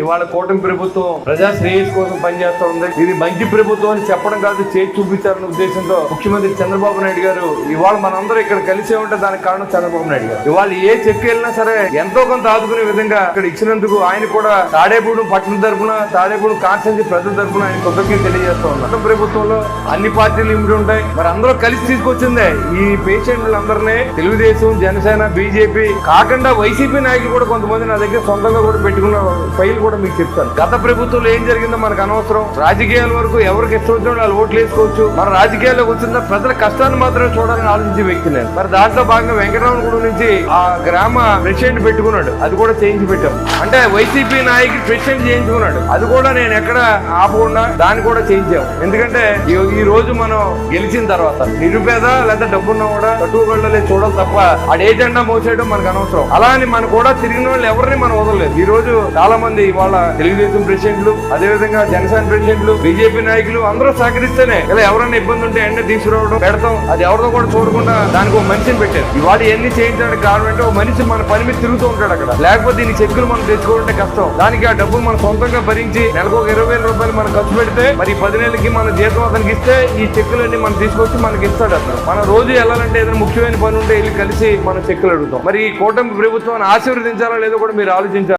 ఇవాళ కూటమి ప్రభుత్వం ప్రజా శ్రేయస్ కోసం పనిచేస్తా ఉంది ఇది మంచి ప్రభుత్వం అని చెప్పడం కాదు చేసి చూపించాలనే ఉద్దేశంతో ముఖ్యమంత్రి చంద్రబాబు నాయుడు గారు ఇవాళ మనందరూ ఇక్కడ కలిసే ఉంటే దానికి కారణం చంద్రబాబు నాయుడు గారు. ఇవాళ ఏ చెక్ వెళ్ళినా సరే ఎంతో కొంత ఆదుకునే విధంగా ఇక్కడ ఇచ్చినందుకు ఆయన కూడా తాడేపూడు పట్టణ తరపున తాడేపూడు కాన్స్టెన్సీ ప్రజల తరపున ఆయన కృతజ్ఞత తెలియజేస్తా ఉన్నారు ప్రభుత్వంలో అన్ని పార్టీలు ఇమిడి ఉంటాయి. మరి అందరూ కలిసి తీసుకొచ్చిందే ఈ పేషెంట్లందరినీ తెలుగుదేశం జనసేన బీజేపీ కాకుండా వైసీపీ నాయకులు కూడా కొంతమంది నా దగ్గర సొంతంగా కూడా పెట్టుకున్న ఫైల్ కూడా మీకు చెప్తాను. గత ప్రభుత్వంలో ఏం జరిగిందో మనకు అనవసరం. రాజకీయాల వరకు ఎవరికి ఇష్టం వచ్చిన వాళ్ళు ఓట్లు వేసుకోవచ్చు. మన రాజకీయాల్లోకి వచ్చిన ప్రజల కష్టాన్ని మాత్రమే చూడాలని ఆలోచించే వ్యక్తి నేను. మరి దాంట్లో భాగంగా వెంకటరామగుడి నుంచి ఆ గ్రామ ప్రెసిడెంట్ పెట్టుకున్నాడు. అది కూడా చేయించి పెట్టాం. అంటే వైసీపీ నాయకుడు ప్రెసిడెంట్ చేయించుకున్నాడు. అది కూడా నేను ఎక్కడ ఆపకుండా దాన్ని కూడా చేయించాం. ఎందుకంటే ఈ- రోజు మనం గెలిచిన తర్వాత నిరుపేద లేదా డబ్బున్నా కూడా కట్టుబడులే చూడాలి తప్ప ఆడ ఏజెండా మోసేయడం మనకు అనవసరం. అలా అని మనం కూడా తిరిగిన వాళ్ళు ఎవరిని మనం వదలలేదు. ఈ రోజు చాలా మంది ఇవాళ తెలుగుదేశం ప్రెసిడెంట్లు అదే విధంగా జనసేన ప్రెసిడెంట్లు బీజేపీ నాయకులు అందరూ సహకరిస్తేనే ఇలా ఎవరైనా ఇబ్బంది ఉంటే ఎండ తీసుకురావడం పెడతాం. అది ఎవరితో కూడా చూడకుండా దానికి ఒక మనిషిని పెట్టారు. ఇవాళ ఎన్ని చేయించడానికి కారణం అంటే ఒక మనిషి మన పని మీద తిరుగుతూ ఉంటాడు అక్కడ. లేకపోతే దీని చెక్కులు మనం తెచ్చుకోవాలంటే కష్టం. దానికి ఆ డబ్బు మనం సొంతంగా భరించి నెలకు ఒక ఇరవై వేల రూపాయలు మనం ఖర్చు పెడితే మరి పది నెలలకి మన జీతం అతనికి ఇస్తే ఈ చెక్కులన్నీ మనం తీసుకొచ్చి మనకి ఇస్తాడు అతను. మనం రోజు వెళ్ళాలంటే ఏదైనా ముఖ్యమైన పని ఉంటే వెళ్ళి కలిసి మనం చెక్కులు అడుగుతాం. మరి ఈ కూటమి ప్రభుత్వాన్ని ఆశీర్వదించాలా లేదో కూడా మీరు ఆలోచించాలి.